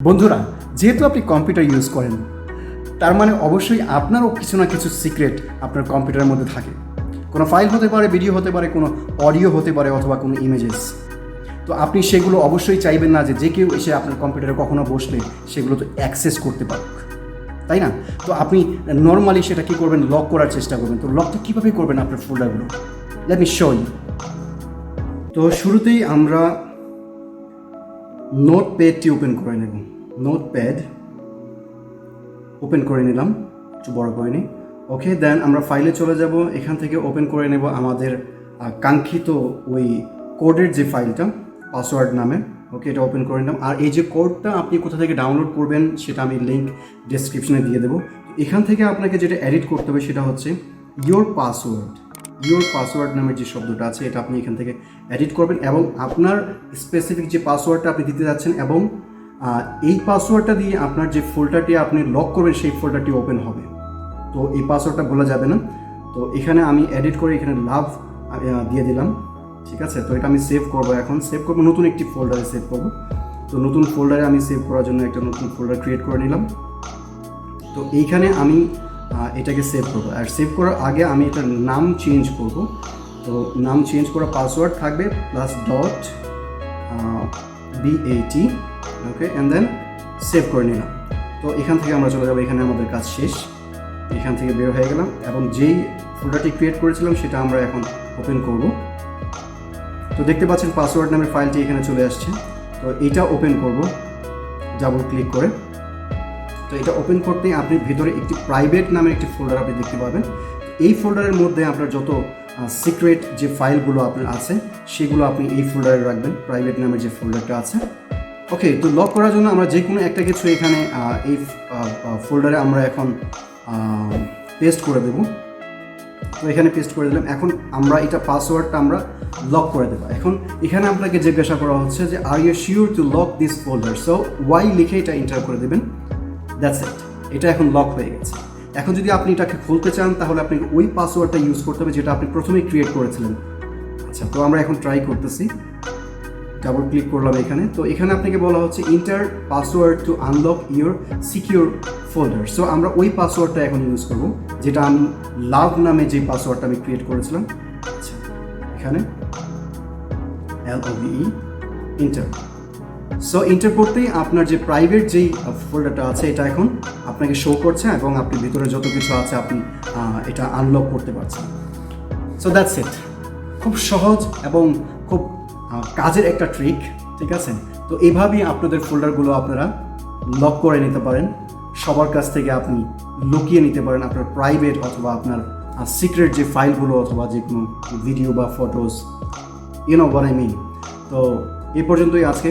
বন্ধুরা, যেহেতু আপনি কম্পিউটার ইউজ করেন, তার মানে অবশ্যই আপনারও কিছু না কিছু সিক্রেট আপনার কম্পিউটারের মধ্যে থাকে। কোনো ফাইল হতে পারে, ভিডিও হতে পারে, কোনো অডিও হতে পারে অথবা কোনো ইমেজেস। তো আপনি সেগুলো অবশ্যই চাইবেন না যে যে কেউ এসে আপনার কম্পিউটারে কখনো বসলে সেগুলো তো অ্যাক্সেস করতে পারুক। তাই না? তো আপনি নর্মালি সেটা কী করবেন? লক করার চেষ্টা করবেন। তো লকটা কীভাবে করবেন আপনার ফোল্ডারগুলো? লেট মি শো তো শুরুতেই আমরা নোট প্যাডটি ওপেন করে নেব। নোট প্যাড ওপেন করে নিলাম, একটু বড় করে নিই। ওকে দেন আমরা ফাইলে চলে যাব। এখান থেকে ওপেন করে নেব আমাদের কাঙ্ক্ষিত ওই কোডের যে ফাইলটা পাসওয়ার্ড নামে। ওকে এটা ওপেন করে নিলাম। আর এই যে কোডটা আপনি কোথা থেকে ডাউনলোড করবেন, সেটা আমি লিঙ্ক ডেসক্রিপশনে দিয়ে দেবো। এখান থেকে আপনাকে যেটা এডিট করতে হবে সেটা হচ্ছে ইয়োর পাসওয়ার্ড ইয়োর পাসওয়ার্ড নামের যে শব্দটা আছে, এটা আপনি এখান থেকে এডিট করবেন এবং আপনার স্পেসিফিক যে পাসওয়ার্ডটা আপনি দিতে যাচ্ছেন এবং এই পাসওয়ার্ডটা দিয়ে আপনার যে ফোল্ডারটি আপনি লক করবেন, সেই ফোল্ডারটি ওপেন হবে। তো এই পাসওয়ার্ডটা বলা যাবে না। তো এখানে আমি এডিট করে এখানে লাভ দিয়ে দিলাম। ঠিক আছে? তো এটা আমি সেভ করব এখন। সেভ করব, নতুন একটি ফোল্ডারে সেভ করব। তো নতুন ফোল্ডারে আমি সেভ করার জন্য একটা নতুন ফোল্ডার ক্রিয়েট করে নিলাম। তো এইখানে আমি এটাকে সেভ করব। আর সেভ করার আগে আমি এটার নাম চেঞ্জ করব। তো নাম চেঞ্জ করা পাসওয়ার্ড থাকবে plus dot BAT okay and then save করে নিলাম। তো এখান থেকে আমরা চলে যাব, এখানে আমাদের কাজ শেষ। এখান থেকে বের হয়ে গেলাম এবং যেই ফোল্ডারটি ক্রিয়েট করেছিলাম সেটা আমরা এখন ওপেন করব। তো দেখতে পাচ্ছেন পাসওয়ার্ড নামের ফাইলটি এখানে চলে আসছে। তো এটা ওপেন করব। ডাবল ক্লিক করে। তো এটা ওপেন করতেই আপনি ভিতরে একটি প্রাইভেট নামের একটি ফোল্ডার আপনি দেখতে পাবেন। এই ফোল্ডারের মধ্যে আপনার যত সিক্রেট যে ফাইলগুলো আপনার আছে, সেগুলো আপনি এই ফোল্ডারে রাখবেন প্রাইভেট নামের যে ফোল্ডারটা আছে। ওকে তো লক করার জন্য আমরা যে কোনো একটা কিছু এখানে এই ফোল্ডারে আমরা এখন পেস্ট করে দেবো। তো এখানে পেস্ট করে দিলাম। এখন আমরা এটা পাসওয়ার্ডটা আমরা লক করে দেবো। এখন এখানে আপনাকে জিজ্ঞাসা করা হচ্ছে যে are you sure to lock this folder so Y লিখে এটা এন্টার করে দেবেন? দ্যাটস ইট এটা এখন লক হয়ে গেছে। এখন যদি আপনি এটাকে খুলতে চান, তাহলে আপনি ওই পাসওয়ার্ডটা ইউজ করতে হবে যেটা আপনি প্রথমেই ক্রিয়েট করেছিলেন। আচ্ছা তো আমরা এখন ট্রাই করতেছি। ডাবল ক্লিক করলাম এখানে। তো এখানে আপনাকে বলা হচ্ছে enter password to unlock your secure folder so আমরা ওই পাসওয়ার্ডটা এখন ইউজ করব, যেটা আমি লাভ নামে যে পাসওয়ার্ডটা আমি ক্রিয়েট করেছিলাম। আচ্ছা এখানে এল ও ইন্টার সো ইন্টার করতেই আপনার যে প্রাইভেট যেই ফোল্ডারটা আছে এটা এখন আপনাকে শো করছে এবং আপনি ভিতরে যত কিছু আছে আপনি এটা আনলক করতে পারছেন। সো দ্যাটস ইট খুব সহজ এবং খুব কাজের একটা ট্রিক ঠিক আছে? তো এভাবেই আপনাদের ফোল্ডারগুলো আপনারা লক করে নিতে পারেন। সবার কাছ থেকে আপনি লুকিয়ে নিতে পারেন আপনার প্রাইভেট অথবা আপনার সিক্রেট যে ফাইলগুলো অথবা যে কোনো ভিডিও বা photos you know what I mean? তো এ পর্যন্তই আজকে।